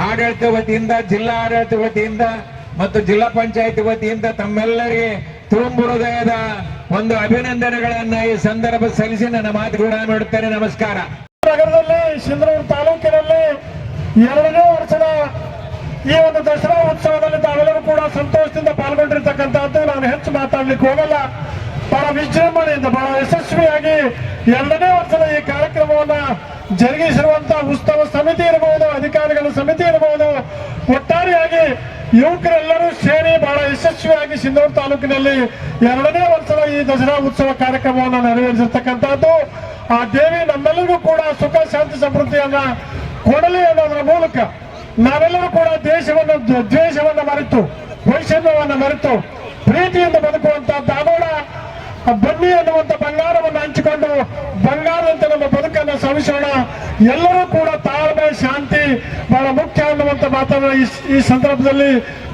ಆಡಳಿತ ವತಿಯಿಂದ, ಜಿಲ್ಲಾ ಆಡಳಿತ ವತಿಯಿಂದ ಮತ್ತು ಜಿಲ್ಲಾ ಪಂಚಾಯತ್ ವತಿಯಿಂದ ತಮ್ಮೆಲ್ಲರಿಗೆ ತುಂಬು ಹೃದಯದ ಒಂದು ಅಭಿನಂದನೆಗಳನ್ನ ಈ ಸಂದರ್ಭ ಸಲ್ಲಿಸಿ ನನ್ನ ಮಾತುಗಳನ್ನು ಮಾಡುತ್ತೇನೆ ನಮಸ್ಕಾರ. ನಗರದಲ್ಲಿ ಸಿಂಧನೂರು ತಾಲೂಕಿನಲ್ಲಿ ಎರಡನೇ ವರ್ಷದ ಈ ಒಂದು ದಸರಾ ಉತ್ಸವದಲ್ಲಿ ತಾವೆಲ್ಲರೂ ಕೂಡ ಸಂತೋಷದಿಂದ ಪಾಲ್ಗೊಂಡಿರ್ತಕ್ಕಂಥದ್ದು ನಾನು ಹೆಚ್ಚು ಮಾತಾಡ್ಲಿಕ್ಕೆ ಹೋಗಲ್ಲ. ಬಹಳ ವಿಜೃಂಭಣೆಯಿಂದ, ಬಹಳ ಯಶಸ್ವಿಯಾಗಿ ಎರಡನೇ ವರ್ಷದ ಈ ಕಾರ್ಯಕ್ರಮವನ್ನ ಜರುಗಿಸಿರುವಂತಹ ಉತ್ಸವ ಸಮಿತಿ ಇರಬಹುದು, ಅಧಿಕಾರಿಗಳ ಸಮಿತಿ ಇರಬಹುದು. ಒಟ್ಟಾರೆಯಾಗಿ ಯುವಕರೆಲ್ಲರೂ ಸೇರಿ ಬಹಳ ಯಶಸ್ವಿಯಾಗಿ ಸಿಂಧೂರು ತಾಲೂಕಿನಲ್ಲಿ ಎರಡನೇ ವರ್ಷದ ಈ ದಸರಾ ಉತ್ಸವ ಕಾರ್ಯಕ್ರಮವನ್ನು ನೆರವೇರಿಸಿರ್ತಕ್ಕಂಥದ್ದು ಆ ದೇವಿ ನಮ್ಮೆಲ್ಲರಿಗೂ ಕೂಡ ಸುಖ, ಶಾಂತಿ, ಸಮೃದ್ಧಿಯನ್ನ ಕೊಡಲಿ ಅನ್ನೋದರ ಮೂಲಕ ನಾವೆಲ್ಲರೂ ಕೂಡ ದೇಶವನ್ನು ದ್ವೇಷವನ್ನು ಮರೆತು, ವೈಷಮ್ಯವನ್ನು ಮರೆತು, ಪ್ರೀತಿಯಿಂದ ಬದುಕುವಂತ ದಾಗೋಡ ಬನ್ನಿ ಅನ್ನುವಂತ ಬಂಗಾರವನ್ನು ಹಂಚಿಕೊಂಡು ಬಂಗಾರದಂತೆ ನಮ್ಮ ಬದುಕನ್ನು ಸವಿಸೋಣ. ಎಲ್ಲರೂ ಕೂಡ ತಾಳ್ಮೆ, ಶಾಂತಿ ಬಹಳ ಮುಖ್ಯ ಅನ್ನುವಂತ ಮಾತನ್ನು ಈ ಸಂದರ್ಭದಲ್ಲಿ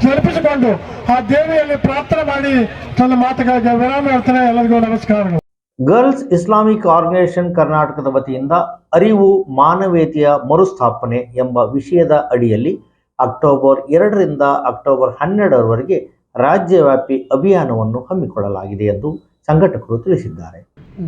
ನೆನಪಿಸಿಕೊಂಡು ಆ ದೇವಿಯಲ್ಲಿ ಪ್ರಾರ್ಥನೆ ಮಾಡಿ ತನ್ನ ಮಾತುಗಳಿಗೆ ವಿರಾಮ ಹೇಳ್ತೇನೆ ಎಲ್ಲರಿಗೂ ನಮಸ್ಕಾರಗಳು. ಗರ್ಲ್ಸ್ ಇಸ್ಲಾಮಿಕ್ ಆರ್ಗನೈಸೇಷನ್ ಕರ್ನಾಟಕದ ವತಿಯಿಂದ ಅರಿವು ಮಾನವೀಯತೆಯ ಮರುಸ್ಥಾಪನೆ ಎಂಬ ವಿಷಯದ ಅಡಿಯಲ್ಲಿ ಅಕ್ಟೋಬರ್ ಎರಡರಿಂದ ಅಕ್ಟೋಬರ್ ಹನ್ನೆರಡರವರೆಗೆ ರಾಜ್ಯವ್ಯಾಪಿ ಅಭಿಯಾನವನ್ನು ಹಮ್ಮಿಕೊಳ್ಳಲಾಗಿದೆ ಎಂದು ಸಂಘಟಕರು ತಿಳಿಸಿದ್ದಾರೆ.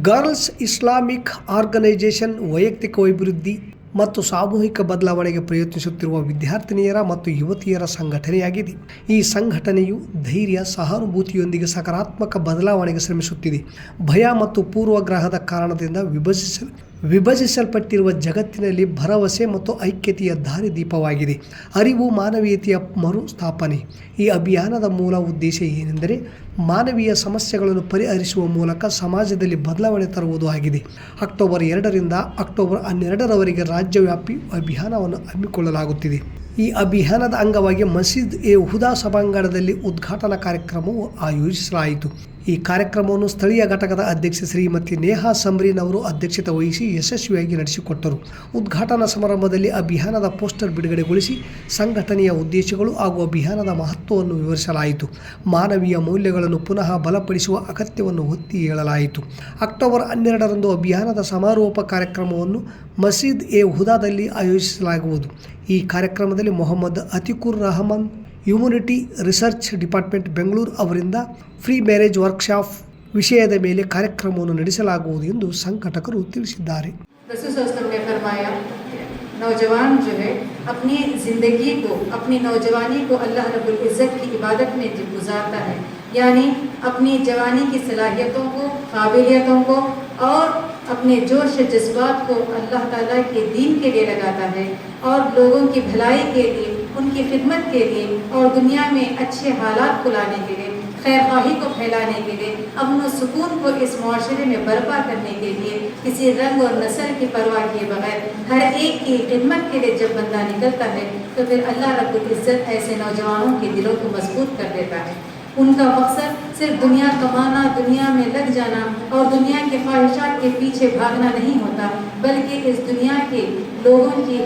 ಗರ್ಲ್ಸ್ ಇಸ್ಲಾಮಿಕ್ ಆರ್ಗನೈಸೇಷನ್ ವೈಯಕ್ತಿಕ ಅಭಿವೃದ್ಧಿ ಮತ್ತು ಸಾಮೂಹಿಕ ಬದಲಾವಣೆಗೆ ಪ್ರಯತ್ನಿಸುತ್ತಿರುವ ವಿದ್ಯಾರ್ಥಿನಿಯರ ಮತ್ತು ಯುವತಿಯರ ಸಂಘಟನೆಯಾಗಿದೆ. ಈ ಸಂಘಟನೆಯು ಧೈರ್ಯ, ಸಹಾನುಭೂತಿಯೊಂದಿಗೆ ಸಕಾರಾತ್ಮಕ ಬದಲಾವಣೆಗೆ ಶ್ರಮಿಸುತ್ತಿದೆ. ಭಯ ಮತ್ತು ಪೂರ್ವಗ್ರಹದ ಕಾರಣದಿಂದ ವಿಭಜಿಸ ವಿಭಜಿಸಲ್ಪಟ್ಟಿರುವ ಜಗತ್ತಿನಲ್ಲಿ ಭರವಸೆ ಮತ್ತು ಐಕ್ಯತೆಯ ದಾರಿದೀಪವಾಗಿದೆ ಅರಿವು ಮಾನವೀಯತೆಯ ಮರುಸ್ಥಾಪನೆ. ಈ ಅಭಿಯಾನದ ಮೂಲ ಉದ್ದೇಶ ಏನೆಂದರೆ ಮಾನವೀಯ ಸಮಸ್ಯೆಗಳನ್ನು ಪರಿಹರಿಸುವ ಮೂಲಕ ಸಮಾಜದಲ್ಲಿ ಬದಲಾವಣೆ ತರುವುದು ಆಗಿದೆ. ಅಕ್ಟೋಬರ್ ಎರಡರಿಂದ ಅಕ್ಟೋಬರ್ ಹನ್ನೆರಡರವರೆಗೆ ರಾಜ್ಯವ್ಯಾಪಿ ಅಭಿಯಾನವನ್ನು ಹಮ್ಮಿಕೊಳ್ಳಲಾಗುತ್ತಿದೆ. ಈ ಅಭಿಯಾನದ ಅಂಗವಾಗಿ ಮಸೀದ್ ಎ ಹುದಾ ಸಭಾಂಗಣದಲ್ಲಿ ಉದ್ಘಾಟನಾ ಕಾರ್ಯಕ್ರಮವು ಆಯೋಜಿಸಲಾಯಿತು. ಈ ಕಾರ್ಯಕ್ರಮವನ್ನು ಸ್ಥಳೀಯ ಘಟಕದ ಅಧ್ಯಕ್ಷೆ ಶ್ರೀಮತಿ ನೇಹಾ ಸಂಬ್ರೀನ್ ಅವರು ಅಧ್ಯಕ್ಷತೆ ವಹಿಸಿ ಯಶಸ್ವಿಯಾಗಿ ನಡೆಸಿಕೊಟ್ಟರು. ಉದ್ಘಾಟನಾ ಸಮಾರಂಭದಲ್ಲಿ ಅಭಿಯಾನದ ಪೋಸ್ಟರ್ ಬಿಡುಗಡೆಗೊಳಿಸಿ ಸಂಘಟನೆಯ ಉದ್ದೇಶಗಳು ಹಾಗೂ ಅಭಿಯಾನದ ಮಹತ್ವವನ್ನು ವಿವರಿಸಲಾಯಿತು. ಮಾನವೀಯ ಮೌಲ್ಯಗಳನ್ನು ಪುನಃ ಬಲಪಡಿಸುವ ಅಗತ್ಯವನ್ನು ಒತ್ತಿ ಹೇಳಲಾಯಿತು. ಅಕ್ಟೋಬರ್ ಹನ್ನೆರಡರಂದು ಅಭಿಯಾನದ ಸಮಾರೋಪ ಕಾರ್ಯಕ್ರಮವನ್ನು ಮಸೀದ್ ಎ ಹುದಾದಲ್ಲಿ ಆಯೋಜಿಸಲಾಗುವುದು. ಈ ಕಾರ್ಯಕ್ರಮದಲ್ಲಿ Mohammed Atiqur Rahman humanity research department Bengaluru ಅವರಿಂದ ಫ್ರೀ ಮ್ಯಾರೇಜ್ ವರ್ಕ್ಶಾಪ್ ವಿಷಯದ ಮೇಲೆ ಕಾರ್ಯಕ್ರಮವನ್ನು ನಡೆಸಲಾಗುವುದು ಎಂದು ಸಂಘಟಕರು ತಿಳಿಸಿದ್ದಾರೆ. نوجوان جو ہے اپنی زندگی کو اپنی نوجوانی کو اللہ رب العزت کی عبادت میں گزارتا ہے یعنی اپنی جوانی کی صلاحیتوں کو قابلیتوں کو اور اپنے جوش جذبات کو اللہ تعالیٰ کے دین کے لیے لگاتا ہے اور لوگوں کی بھلائی کے لیے ان کی خدمت کے لیے اور دنیا میں اچھے حالات کو لانے کے لیے، خیر خواہی کو پھیلانے کے لیے امن و سکون کو اس معاشرے میں برپا کرنے کے لیے کسی رنگ اور نسل کی پرواہ کیے بغیر ہر ایک کی خدمت کے لیے جب بندہ نکلتا ہے، تو پھر اللہ رب العزت ایسے نوجوانوں کے دلوں کو مضبوط کر دیتا ہے۔ ان کا مقصد صرف دنیا کمانا، دنیا میں لگ جانا اور دنیا کے خواہشات کے پیچھے بھاگنا نہیں ہوتا، بلکہ اس دنیا کے لوگوں کی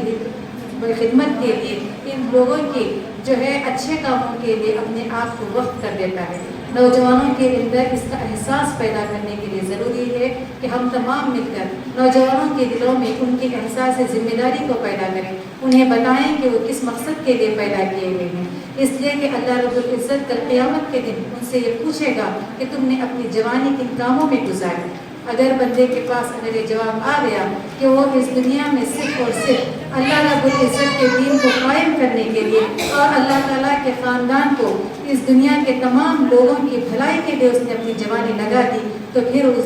خدمت کے لیے ان لوگوں کی جو ہے اچھے کاموں کے لیے اپنے آپ کو وقت کر دیتا ہے۔ نوجوانوں کے اندر اس کا احساس پیدا کرنے کے لیے ضروری ہے کہ ہم تمام مل کر نوجوانوں کے دلوں میں ان کے احساس ذمہ داری کو پیدا کریں۔ انہیں بتائیں کہ وہ کس مقصد کے لیے پیدا کیے گئے ہیں۔ اس لیے کہ اللہ رب العزت کل قیامت کے دن ان سے یہ پوچھے گا کہ تم نے اپنی جوانی کن کاموں میں گزاری۔ اگر بندے کے پاس اگر یہ جواب آ گیا کہ وہ اس دنیا میں صرف اور صرف اللہ رب العزت کے دین کو قائم کرنے کے لیے اور اللہ تعالیٰ کے خاندان کو اس دنیا کے تمام لوگوں کی بھلائی کے لیے اس نے اپنی جوانی لگا دی، تو پھر اس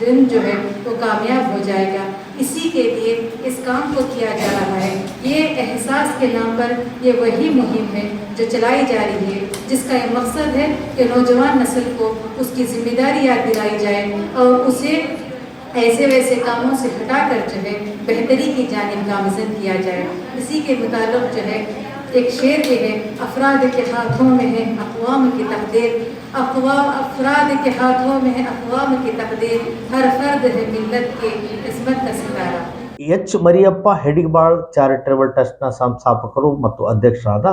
دن جو ہے وہ کامیاب ہو جائے گا۔ اسی کے لیے اس کام کو کیا جا رہا ہے؟ یہ احساس کے نام پر یہ وہی مہم ہے جو چلائی جا رہی ہے، جس کا یہ مقصد ہے کہ نوجوان نسل کو اس کی ذمہ داری یاد دلائی جائے اور اسے ایسے ویسے کاموں سے ہٹا کر جو ہے بہتری کی جانب گامزن کیا جائے۔ اسی کے متعلق جو ہے تكشير لأفراد کے ہاتھوں میں ہے اقوام کی تقدیر اقوام افراد کے ہاتھوں میں ہے اقوام کی تقدیر ہر فرد ہے ملت کے قسمت کا ستارہ ಎಚ್. ಮರಿಯಪ್ಪ ಹೆಡಿಗಬಾಳ್ ಚಾರಿಟೇಬಲ್ ಟ್ರಸ್ಟ್ನ ಸಂಸ್ಥಾಪಕರು ಮತ್ತು ಅಧ್ಯಕ್ಷರಾದ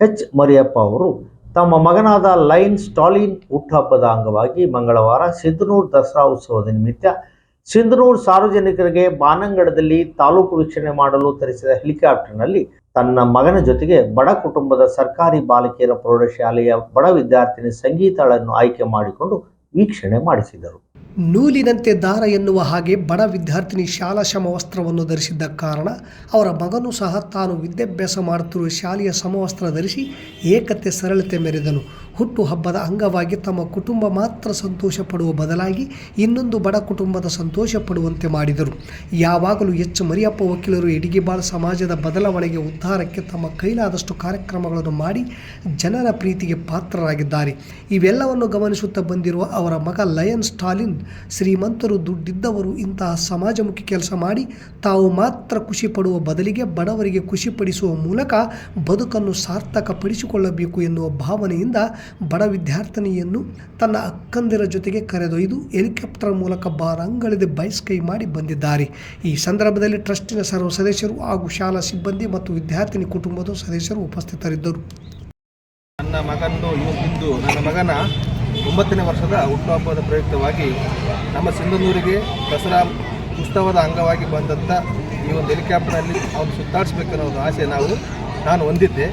ಎಚ್. ಮರಿಯಪ್ಪ ಅವರು ತಮ್ಮ ಮಗನಾದ ಲೈನ್ ಸ್ಟಾಲಿನ್ ಹುಟ್ಟುಹಬ್ಬದ ಅಂಗವಾಗಿ ಮಂಗಳವಾರ ಸಿಂಧನೂರು ದಸರಾ ಉತ್ಸವದ ನಿಮಿತ್ತ ಸಿಂಧನೂರು ಸಾರ್ವಜನಿಕರಿಗೆ ಬಾನಂಗಡದಲ್ಲಿ ತಾಲೂಕು ವೀಕ್ಷಣೆ ಮಾಡಲು ತರಿಸಿದ ಹೆಲಿಕಾಪ್ಟರ್ನಲ್ಲಿ ತನ್ನ ಮಗನ ಜೊತೆಗೆ ಬಡ ಕುಟುಂಬದ ಸರ್ಕಾರಿ ಬಾಲಕಿಯರ ಪ್ರೌಢಶಾಲೆಯ ಬಡ ವಿದ್ಯಾರ್ಥಿನಿ ಸಂಗೀತಳನ್ನು ಆಯ್ಕೆ ಮಾಡಿಕೊಂಡು ವೀಕ್ಷಣೆ ಮಾಡಿಸಿದರು. ನೂಲಿನಂತೆ ದಾರ ಎನ್ನುವ ಹಾಗೆ ಬಡ ವಿದ್ಯಾರ್ಥಿನಿ ಶಾಲಾ ಸಮವಸ್ತ್ರವನ್ನು ಧರಿಸಿದ್ದ ಕಾರಣ ಅವರ ಮಗನೂ ಸಹ ತಾನು ವಿದ್ಯಾಭ್ಯಾಸ ಮಾಡುತ್ತಿರುವ ಶಾಲೆಯ ಸಮವಸ್ತ್ರ ಧರಿಸಿ ಏಕತೆ ಸರಳತೆ ಮೆರೆದನು. ಹುಟ್ಟು ಹಬ್ಬದ ಅಂಗವಾಗಿ ತಮ್ಮ ಕುಟುಂಬ ಮಾತ್ರ ಸಂತೋಷ ಪಡುವ ಬದಲಾಗಿ ಇನ್ನೊಂದು ಬಡ ಕುಟುಂಬದ ಸಂತೋಷ ಪಡುವಂತೆ ಮಾಡಿದರು. ಯಾವಾಗಲೂ ಎಚ್. ಮರಿಯಪ್ಪ ವಕೀಲರು ಎಡಿಗೆಬಾಳ್ ಸಮಾಜದ ಬದಲಾವಣೆಗೆ ಉದ್ಧಾರಕ್ಕೆ ತಮ್ಮ ಕೈಲಾದಷ್ಟು ಕಾರ್ಯಕ್ರಮಗಳನ್ನು ಮಾಡಿ ಜನರ ಪ್ರೀತಿಗೆ ಪಾತ್ರರಾಗಿದ್ದಾರೆ. ಇವೆಲ್ಲವನ್ನು ಗಮನಿಸುತ್ತಾ ಬಂದಿರುವ ಅವರ ಮಗ ಲಯನ್ ಸ್ಟಾಲಿನ್, ಶ್ರೀಮಂತರು ದುಡ್ಡಿದ್ದವರು ಇಂತಹ ಸಮಾಜಮುಖಿ ಕೆಲಸ ಮಾಡಿ ತಾವು ಮಾತ್ರ ಖುಷಿ ಪಡುವ ಬದಲಿಗೆ ಬಡವರಿಗೆ ಖುಷಿಪಡಿಸುವ ಮೂಲಕ ಬದುಕನ್ನು ಸಾರ್ಥಕಪಡಿಸಿಕೊಳ್ಳಬೇಕು ಎನ್ನುವ ಭಾವನೆಯಿಂದ ಬಡ ವಿದ್ಯಾರ್ಥಿನಿಯನ್ನು ತನ್ನ ಅಕ್ಕಂದಿರ ಜೊತೆಗೆ ಕರೆದೊಯ್ದು ಹೆಲಿಕಾಪ್ಟರ್ ಮೂಲಕ ಬಾರಂಗಳದೆ ಬೈಸ್ಕೈ ಮಾಡಿ ಬಂದಿದ್ದಾರೆ. ಈ ಸಂದರ್ಭದಲ್ಲಿ ಟ್ರಸ್ಟಿನ ಸರ್ವ ಸದಸ್ಯರು ಹಾಗೂ ಶಾಲಾ ಸಿಬ್ಬಂದಿ ಮತ್ತು ವಿದ್ಯಾರ್ಥಿನಿ ಕುಟುಂಬದ ಸದಸ್ಯರು ಉಪಸ್ಥಿತರಿದ್ದರು. ನನ್ನ ಮಗನ್ನು ಇವತ್ತಿಂದು ನನ್ನ ಮಗನ ಒಂಬತ್ತನೇ ವರ್ಷದ ಹುಟ್ಟುಹಬ್ಬದ ಪ್ರಯುಕ್ತವಾಗಿ ನಮ್ಮ ಸಿಂಧನೂರಿಗೆ ದಸರಾ ಉತ್ಸವದ ಅಂಗವಾಗಿ ಬಂದಂಥ ಈ ಒಂದು ಹೆಲಿಕಾಪ್ಟರ್ನಲ್ಲಿ ಅವನು ಸುತ್ತಾಡಿಸ್ಬೇಕನ್ನೋ ಒಂದು ಆಸೆ ನಾವು, ನಾನು ಹೊಂದಿದ್ದೆ.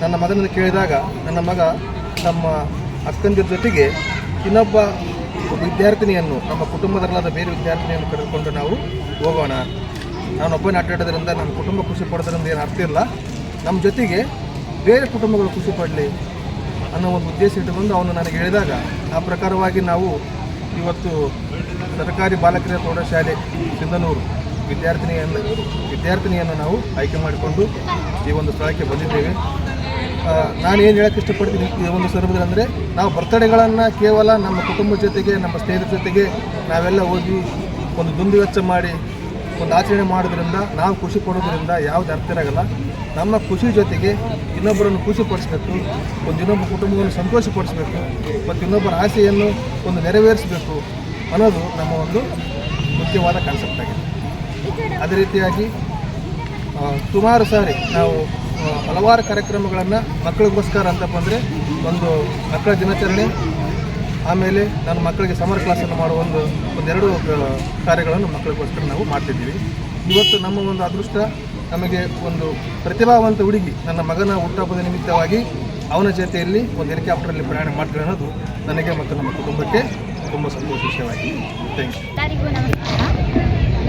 ನನ್ನ ಮಗನನ್ನು ಕೇಳಿದಾಗ, ನನ್ನ ಮಗ ನಮ್ಮ ಅಕ್ಕಂದಿರ ಜೊತೆಗೆ ಇನ್ನೊಬ್ಬ ವಿದ್ಯಾರ್ಥಿನಿಯನ್ನು, ನಮ್ಮ ಕುಟುಂಬದಲ್ಲಾದ ಬೇರೆ ವಿದ್ಯಾರ್ಥಿನಿಯನ್ನು ಕರೆದುಕೊಂಡು ನಾವು ಹೋಗೋಣ. ನಾನೊಬ್ಬನೇ ಆಟಾಡೋದ್ರಿಂದ ನನ್ನ ಕುಟುಂಬ ಖುಷಿ ಪಡೋದ್ರಿಂದ ಏನು ಅರ್ಥ ಇಲ್ಲ. ನಮ್ಮ ಜೊತೆಗೆ ಬೇರೆ ಕುಟುಂಬಗಳು ಖುಷಿ ಪಡಲಿ ಅನ್ನೋ ಒಂದು ಉದ್ದೇಶ ಇಟ್ಟುಕೊಂಡು ಅವನು ನನಗೆ ಹೇಳಿದಾಗ, ಆ ಪ್ರಕಾರವಾಗಿ ನಾವು ಇವತ್ತು ಸರ್ಕಾರಿ ಬಾಲಕಿಯರ ಪ್ರೌಢಶಾಲೆ, ಸಿಂಧನೂರು ವಿದ್ಯಾರ್ಥಿನಿಯನ್ನು ವಿದ್ಯಾರ್ಥಿನಿಯನ್ನು ನಾವು ಆಯ್ಕೆ ಮಾಡಿಕೊಂಡು ಈ ಒಂದು ಸ್ಥಳಕ್ಕೆ ಬಂದಿದ್ದೇವೆ. ನಾನು ಏನು ಹೇಳಕ್ಕೆ ಇಷ್ಟಪಡ್ತೀನಿ ಈ ಒಂದು ಸಂದರ್ಭದಲ್ಲಿ ಅಂದರೆ ನಾವು ಬರ್ತಡೆಗಳನ್ನು ಕೇವಲ ನಮ್ಮ ಕುಟುಂಬದ ಜೊತೆಗೆ, ನಮ್ಮ ಸ್ನೇಹಿತರ ಜೊತೆಗೆ ನಾವೆಲ್ಲ ಹೋಗಿ ಒಂದು ದುಂದು ವೆಚ್ಚ ಮಾಡಿ, ಒಂದು ಆಚರಣೆ ಮಾಡೋದ್ರಿಂದ, ನಾವು ಖುಷಿ ಪಡೋದ್ರಿಂದ ಯಾವ್ದು ಅರ್ಥ ಇರೋಲ್ಲ. ನಮ್ಮ ಖುಷಿ ಜೊತೆಗೆ ಇನ್ನೊಬ್ಬರನ್ನು ಖುಷಿ ಪಡಿಸ್ಬೇಕು, ಒಂದು ಇನ್ನೊಬ್ಬ ಕುಟುಂಬವನ್ನು ಸಂತೋಷಪಡಿಸ್ಬೇಕು ಮತ್ತು ಇನ್ನೊಬ್ಬರ ಆಸೆಯನ್ನು ಒಂದು ನೆರವೇರಿಸಬೇಕು ಅನ್ನೋದು ನಮ್ಮ ಒಂದು ಮುಖ್ಯವಾದ ಕಾನ್ಸೆಪ್ಟ್ ಆಗಿದೆ. ಅದೇ ರೀತಿಯಾಗಿ ಸುಮಾರು ಸಾರಿ ನಾವು ಹಲವಾರು ಕಾರ್ಯಕ್ರಮಗಳನ್ನು ಮಕ್ಕಳಿಗೋಸ್ಕರ ಅಂತ ಬಂದರೆ ಒಂದು ಮಕ್ಕಳ ದಿನಾಚರಣೆ, ಆಮೇಲೆ ನಾನು ಮಕ್ಕಳಿಗೆ ಸಮರ್ ಕ್ಲಾಸನ್ನು ಮಾಡುವ ಒಂದು ಒಂದೆರಡು ಕಾರ್ಯಗಳನ್ನು ಮಕ್ಕಳಿಗೋಸ್ಕರ ನಾವು ಮಾಡ್ತಿದ್ದೀವಿ. ಇವತ್ತು ನಮ್ಮ ಒಂದು ಅದೃಷ್ಟ ನಮಗೆ ಒಂದು ಪ್ರತಿಭಾವಂತ ಹುಡುಗಿ, ನನ್ನ ಮಗನ ಹುಟ್ಟುಹಬ್ಬದ ನಿಮಿತ್ತವಾಗಿ ಅವನ ಜೊತೆಯಲ್ಲಿ ಒಂದು ಹೆಲಿಕಾಪ್ಟರಲ್ಲಿ ಪ್ರಯಾಣ ಮಾಡ್ತಾರೆ ಅನ್ನೋದು ನನಗೆ ಮತ್ತು ನಮ್ಮ ಕುಟುಂಬಕ್ಕೆ ತುಂಬ ಸಂತೋಷ ವಿಷಯವಾಗಿದೆ. ಥ್ಯಾಂಕ್ ಯು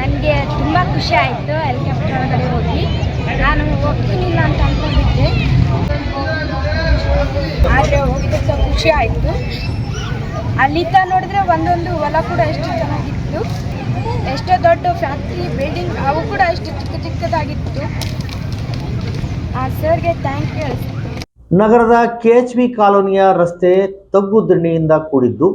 ನನಗೆ ತುಂಬ ಖುಷಿ ಆಯಿತು ಹೆಲಿಕಾಪ್ಟರ್ ಹೋಗಿ. ನಾನು ಹೋಗ್ತೀನಿಲ್ಲ ಅಂತ ಅಂದ್ಕೊಂಡಿದ್ದೆ. ಆದರೆ ಹೋಗಿದ್ದಕ್ಕೆ ಖುಷಿ ಆಯಿತು. ಅಲ್ಲಿದ್ದ ನೋಡಿದ್ರೆ ಒಂದೊಂದು ಹೊಲ ಕೂಡ ಎಷ್ಟು ಚೆನ್ನಾಗಿತ್ತು. ಎಷ್ಟೋ ದೊಡ್ಡ ಫ್ಯಾಕ್ಟ್ರಿ, ಬಿಲ್ಡಿಂಗ್, ಅವು ಕೂಡ ಎಷ್ಟು ಚಿಕ್ಕ ಚಿಕ್ಕದಾಗಿತ್ತು. ಆ ಸರ್ಗೆ ಥ್ಯಾಂಕ್ ಯು ನಗರದ ಕೆ ಎಚ್ ವಿ ಕಾಲೋನಿಯ ರಸ್ತೆ ತಗ್ಗು ದಣಿಯಿಂದ ಕೂಡಿದ್ದು.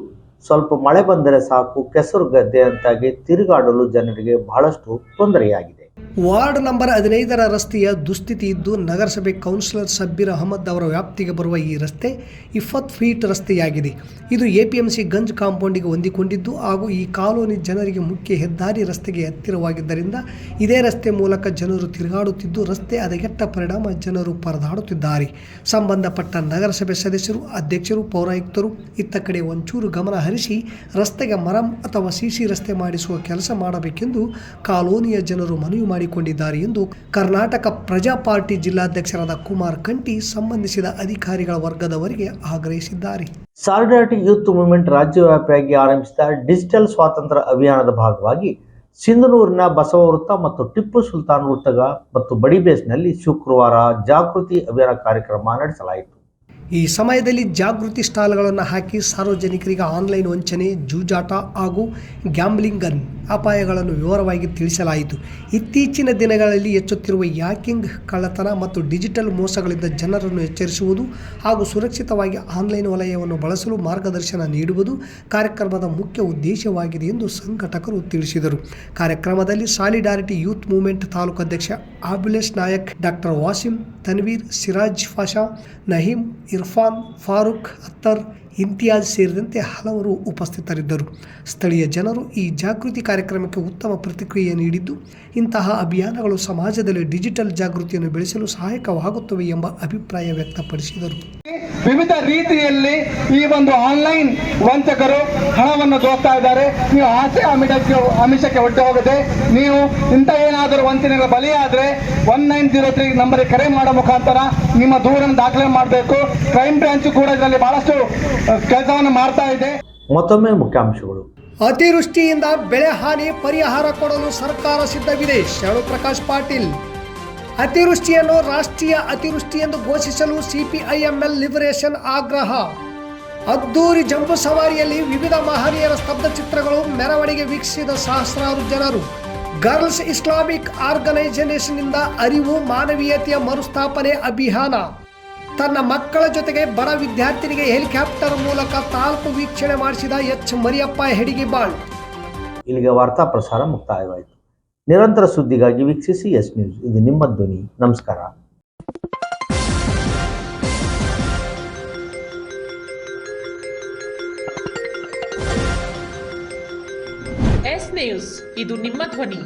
ಸ್ವಲ್ಪ ಮಳೆ ಬಂದರೆ ಸಾಕು, ಕೆಸರು ಗದ್ದೆ ಅಂತಾಗಿ ತಿರುಗಾಡಲು ಜನರಿಗೆ ಬಹಳಷ್ಟು ತೊಂದರೆಯಾಗಿದೆ. ವಾರ್ಡ್ ನಂಬರ್ ಹದಿನೈದರ ರಸ್ತೆಯ ದುಸ್ಥಿತಿ ಇದ್ದು ನಗರಸಭೆ ಕೌನ್ಸಿಲರ್ ಸಬ್ಬೀರ್ ಅಹಮದ್ ಅವರ ವ್ಯಾಪ್ತಿಗೆ ಬರುವ ಈ ರಸ್ತೆ ಇಪ್ಪತ್ತು ಫೀಟ್ ರಸ್ತೆಯಾಗಿದೆ. ಇದು ಎಪಿಎಂಸಿ ಗಂಜ್ ಕಾಂಪೌಂಡಿಗೆ ಹೊಂದಿಕೊಂಡಿದ್ದು ಹಾಗೂ ಈ ಕಾಲೋನಿ ಜನರಿಗೆ ಮುಖ್ಯ ಹೆದ್ದಾರಿ ರಸ್ತೆಗೆ ಹತ್ತಿರವಾಗಿದ್ದರಿಂದ ಇದೇ ರಸ್ತೆ ಮೂಲಕ ಜನರು ತಿರುಗಾಡುತ್ತಿದ್ದು ರಸ್ತೆ ಹದಗೆಟ್ಟ ಪರಿಣಾಮ ಜನರು ಪರದಾಡುತ್ತಿದ್ದಾರೆ. ಸಂಬಂಧಪಟ್ಟ ನಗರಸಭೆ ಸದಸ್ಯರು, ಅಧ್ಯಕ್ಷರು, ಪೌರಾಯುಕ್ತರು ಇತ್ತ ಕಡೆ ಒಂಚೂರು ಗಮನ ಹರಿಸಿ ರಸ್ತೆಗೆ ಮರಂ ಅಥವಾ ಸಿಸಿ ರಸ್ತೆ ಮಾಡಿಸುವ ಕೆಲಸ ಮಾಡಬೇಕೆಂದು ಕಾಲೋನಿಯ ಜನರು ಮನವಿ ಮಾಡಿಕೊಂಡಿದ್ದಾರೆ ಎಂದು ಕರ್ನಾಟಕ ಪ್ರಜಾ ಪಾರ್ಟಿ ಜಿಲ್ಲಾಧ್ಯಕ್ಷರಾದ ಕುಮಾರ್ ಕಂಠಿ ಸಂಬಂಧಿಸಿದ ಅಧಿಕಾರಿಗಳ ವರ್ಗದವರಿಗೆ ಆಗ್ರಹಿಸಿದ್ದಾರೆ. ಸಾಲಿಡಾರಿಟಿ ಯೂತ್ ಮೂವ್ಮೆಂಟ್ ರಾಜ್ಯವ್ಯಾಪಿಯಾಗಿ ಆರಂಭಿಸಿದ ಡಿಜಿಟಲ್ ಸ್ವಾತಂತ್ರ್ಯ ಅಭಿಯಾನದ ಭಾಗವಾಗಿ ಸಿಂಧನೂರಿನ ಬಸವ ವೃತ್ತ ಮತ್ತು ಟಿಪ್ಪು ಸುಲ್ತಾನ್ ವೃತ್ತಗ ಮತ್ತು ಬಡಿಬೇಸ್ನಲ್ಲಿ ಶುಕ್ರವಾರ ಜಾಗೃತಿ ಅಭಿಯಾನ ಕಾರ್ಯಕ್ರಮ ನಡೆಸಲಾಯಿತು. ಈ ಸಮಯದಲ್ಲಿ ಜಾಗೃತಿ ಸ್ಟಾಲ್ಗಳನ್ನು ಹಾಕಿ ಸಾರ್ವಜನಿಕರಿಗೆ ಆನ್ಲೈನ್ ವಂಚನೆ, ಜೂಜಾಟ ಹಾಗೂ ಗ್ಯಾಂಬ್ಲಿಂಗನ್ ಅಪಾಯಗಳನ್ನು ವಿವರವಾಗಿ ತಿಳಿಸಲಾಯಿತು. ಇತ್ತೀಚಿನ ದಿನಗಳಲ್ಲಿ ಹೆಚ್ಚುತ್ತಿರುವ ಯಾಕಿಂಗ್ ಕಳ್ಳತನ ಮತ್ತು ಡಿಜಿಟಲ್ ಮೋಸಗಳಿಂದ ಜನರನ್ನು ಎಚ್ಚರಿಸುವುದು ಹಾಗೂ ಸುರಕ್ಷಿತವಾಗಿ ಆನ್ಲೈನ್ ವಲಯವನ್ನು ಬಳಸಲು ಮಾರ್ಗದರ್ಶನ ನೀಡುವುದು ಕಾರ್ಯಕ್ರಮದ ಮುಖ್ಯ ಉದ್ದೇಶವಾಗಿದೆ ಎಂದು ಸಂಘಟಕರು ತಿಳಿಸಿದರು. ಕಾರ್ಯಕ್ರಮದಲ್ಲಿ ಸಾಲಿಡಾರಿಟಿ ಯೂತ್ ಮೂವ್ಮೆಂಟ್ ತಾಲೂಕು ಅಧ್ಯಕ್ಷ ಆಬುಲೇಶ್ ನಾಯಕ್ ಡಾಕ್ಟರ್ ವಾಸಿಂ تنویر سراج فاشا نہیم عرفان فاروق اتر ಇಂತಿಯಾಜ್ ಸೇರಿದಂತೆ ಹಲವರು ಉಪಸ್ಥಿತರಿದ್ದರು. ಸ್ಥಳೀಯ ಜನರು ಈ ಜಾಗೃತಿ ಕಾರ್ಯಕ್ರಮಕ್ಕೆ ಉತ್ತಮ ಪ್ರತಿಕ್ರಿಯೆ ನೀಡಿದ್ದು, ಇಂತಹ ಅಭಿಯಾನಗಳು ಸಮಾಜದಲ್ಲಿ ಡಿಜಿಟಲ್ ಜಾಗೃತಿಯನ್ನು ಬೆಳೆಸಲು ಸಹಾಯಕವಾಗುತ್ತವೆ ಎಂಬ ಅಭಿಪ್ರಾಯ ವ್ಯಕ್ತಪಡಿಸಿದರು. ವಿವಿಧ ರೀತಿಯಲ್ಲಿ ಈ ಒಂದು ಆನ್ಲೈನ್ ವಂಚಕರು ಹಣವನ್ನು ದೋಸ್ತಾ ಇದ್ದಾರೆ. ನೀವು ಆಸೆ ಅಮಿಷಕ್ಕೆ ಅಮಿಷಕ್ಕೆ ಒಟ್ಟು ಹೋಗದೆ, ನೀವು ಇಂಥ ಏನಾದರೂ ವಂಚನೆಗಳ ಬಲಿಯಾದರೆ ಒನ್ ನೈನ್ ಜೀರೋ ತ್ರೀ ನಂಬರಿಗೆ ಕರೆ ಮಾಡೋ ಮುಖಾಂತರ ನಿಮ್ಮ ದೂರನ್ನು ದಾಖಲೆ ಮಾಡಬೇಕು. ಕ್ರೈಮ್ ಬ್ರಾಂಚ್ ಕೂಡ ಇದರಲ್ಲಿ ಬಹಳಷ್ಟು ಕೆಲಸವನ್ನು ಮಾಡ್ತಾ ಇದೆ. ಮತ್ತೊಮ್ಮೆ ಮುಖ್ಯಾಂಶಗಳು. ಅತಿವೃಷ್ಟಿಯಿಂದ ಬೆಳೆ ಹಾನಿ ಪರಿಹಾರ ಕೊಡಲು ಸರ್ಕಾರ ಸಿದ್ಧವಿದೆ ಶರಣು ಪ್ರಕಾಶ್ ಪಾಟೀಲ್. ಅತಿವೃಷ್ಟಿಯನ್ನು ರಾಷ್ಟ್ರೀಯ ಅತಿವೃಷ್ಟಿ ಎಂದು ಘೋಷಿಸಲು ಸಿಪಿಐಎಂಎಲ್ ಲಿಬರೇಷನ್ ಆಗ್ರಹ. ಅದ್ದೂರಿ ಜಂಬೂ ಸವಾರಿಯಲ್ಲಿ ವಿವಿಧ ಮಹನೀಯರ ಸ್ತಬ್ಧ ಚಿತ್ರಗಳು ಮೆರವಣಿಗೆ ವೀಕ್ಷಿಸಿದ ಸಹಸ್ರಾರು ಜನರು. ಗರ್ಲ್ಸ್ ಇಸ್ಲಾಮಿಕ್ ಆರ್ಗನೈಸೇಷನ್ನಿಂದ ಅರಿವು ಮಾನವೀಯತೆಯ ಮರುಸ್ಥಾಪನೆ ಅಭಿಯಾನ. ತನ್ನ ಮಕ್ಕಳ ಜೊತೆಗೆ ಬರ ವಿದ್ಯಾರ್ಥಿನಿಗೆ ಹೆಲಿಕಾಪ್ಟರ್ ಮೂಲಕ ತಾಲೂಕು ವೀಕ್ಷಣೆ ಮಾಡಿಸಿದ ಎಚ್ ಮರಿಯಪ್ಪ ಹೆಡಿಗಿಬಾಳ್ ಇಲ್ಲಿಗೆ ವಾರ್ತಾ ಪ್ರಸಾರ ಮುಕ್ತಾಯವಾಯಿತು. ನಿರಂತರ ಸುದ್ದಿಗಾಗಿ ವೀಕ್ಷಿಸಿ ಎಸ್ ನ್ಯೂಸ್. ಇದು ನಿಮ್ಮ ಧ್ವನಿ. ನಮಸ್ಕಾರ. S news. ಇದು ನಿಮ್ಮ ಧ್ವನಿ.